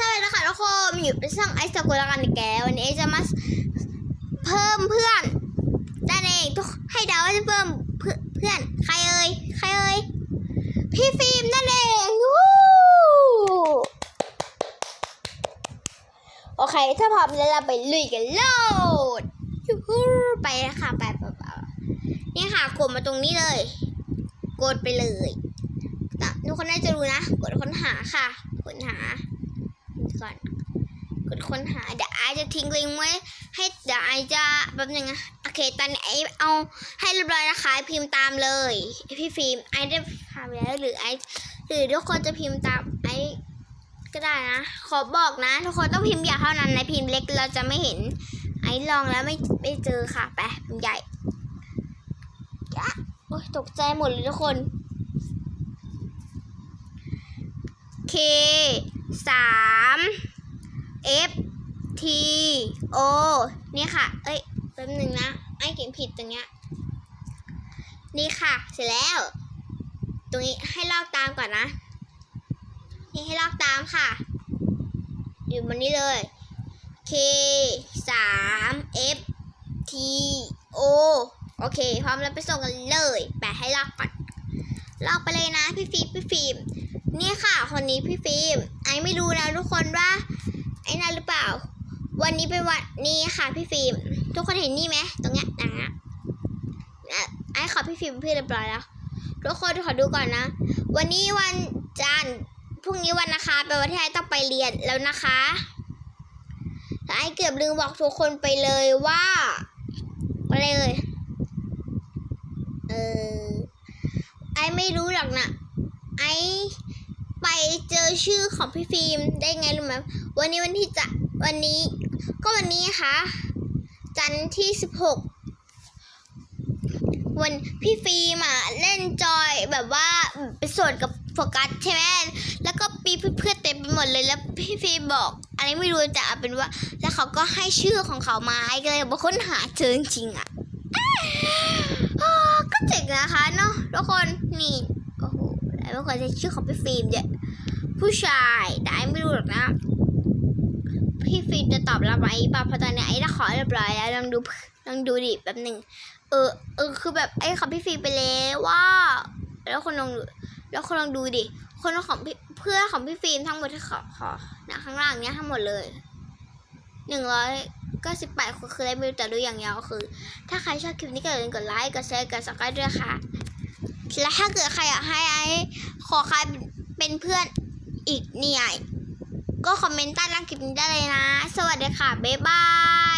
สวัสดีค่ะทุกคนอยู่ในช่องไอซ์สกุลกันอีกแกวันนี้จะมาเพิ่มเพื่อนนั่นเองทุกให้เดาว่าจะเพิ่มเพื่อนเพื่อนใครเอ่ยใครเอ่ยพี่ฟิล์มนั่นเองวู้โอเคถ้าพร้อมแล้วเราไปลุยกันโลดไปแล้วค่ะไปเปนี่ค่ะกดมาตรงนี้เลย กดไปเลยทุกคนน่าจะรู้นะ กดค้นหาค่ะ ค้นหาก่อน กด ค้นหาเดี๋ยวไอจะทิ้งลิงก์ไว้ ให้เดี๋ยวไอจะแป๊บนึงนะโอเคตอนนี้ไอเอาให้เรียบร้อยนะคะพิมพ์ตามเลยพี่ฟิล์มไอได้ทำแล้วหรือไอหรือทุกคนจะพิมพ์ตามไอก็ได้นะ ขอบอกนะ ทุกคนต้องพิมพ์ใหญ่เท่านั้นนะพิมพ์เล็กเราจะไม่เห็น ไอลองแล้วไม่ไม่เจอค่ะไปพิมพ์ใหญ่ยะโอ้ยตกใจหมดเลยทุกคน K สาม F T O เนี่ยค่ะ เอ้ยแป๊บหนึ่งนะ ไอ้เขียนผิดตรงเนี้ย นี่ค่ะ เสร็จแล้ว ตรงนี้ให้ลอกตามก่อนนะ นี่ให้ลอกตามค่ะ อยู่บนนี้เลย K สาม F T O โอเค พร้อมแล้วไปส่งกันเลย แปะให้ลอกก่อน ลอกไปเลยนะพี่ฟิล์มพี่ฟิล์มนี่ค่ะ คนนี้พี่ฟิล์ม ไอไม่รู้นะทุกคนว่า ไอ้นั่นหรือเปล่า วันนี้เป็นวันนี้ค่ะพี่ฟิล์มทุกคนเห็นนี่ไหมตรงเนี้ยนะอะไอ้ขอพี่ฟิล์มพื่เรียบร้อยแล้วทุกคนขอดูก่อนนะ วันนี้วันจันทร์พรุ่งนี้วันนะคะแปลว่าที่ไอ้ต้องไปเรียนแล้วนะคะและไอ้เกือบลืมบอกทุกคนไปเลยว่าอะไรเลยเออไอ้ไม่รู้หรอกนะไอ ไปเจอชื่อของพี่ฟิล์มได้ไงรู้ไหมวันนี้วันที่จะวันนี้ ก็วันนี้ค่ะ จันทร์ที่สิบหกวันพี่ฟิล์มอะเล่นจอยแบบว่าไปสวดกับโฟกัสใช่ไหมแล้วก็ปีเพื่อนเต็มไปหมดเลยแล้วพี่ฟิล์มบอกอะไรไม่รู้แต่เป็นว่า แล้วเขาก็ให้ชื่อของเขามาไอ้ก็เลยบอกค้นหาเจอจริงๆอะก็เจ๋งนะคะเนาะทุกคนนี่ แล้วไม่ควรจะชื่อของพี่ฟิล์มเนี่ยผู้ชายแต่ไอ้ไม่รู้หรอกนะ พี่ฟิล์มจะตอบรับไหมป่ะเพราะตอนนี้ไอ้ได้ขอเรียบร้อยแล้วลองดูลองดูดิแป๊บหนึ่งเออเออคือแบบไอ้ขอพี่ฟิล์มไปแล้วว่า แล้วคนลองดูแล้วคนลองดูดิคนของเพื่อนของพี่ฟิล์มทั้งหมดที่ขอขอนะข้างล่างเนี้ยทั้งหมดเลยหนึ่งร้อยเก้าสิบแปดคนคือได้ไม่รู้แต่ดูอย่างเดียวคือ ถ้าใครชอบคลิปนี้ก็อย่าลืมกดไลค์ กดแชร์ กดซับสไครต์ด้วยค่ะ และถ้าเกิดใครอยากให้ไอ้ขอใครเป็นเพื่อนอีกเนี่ยก็คอมเมนต์ใต้ล่างคลิปนี้ได้เลยนะ สวัสดีค่ะ บ๊ายบาย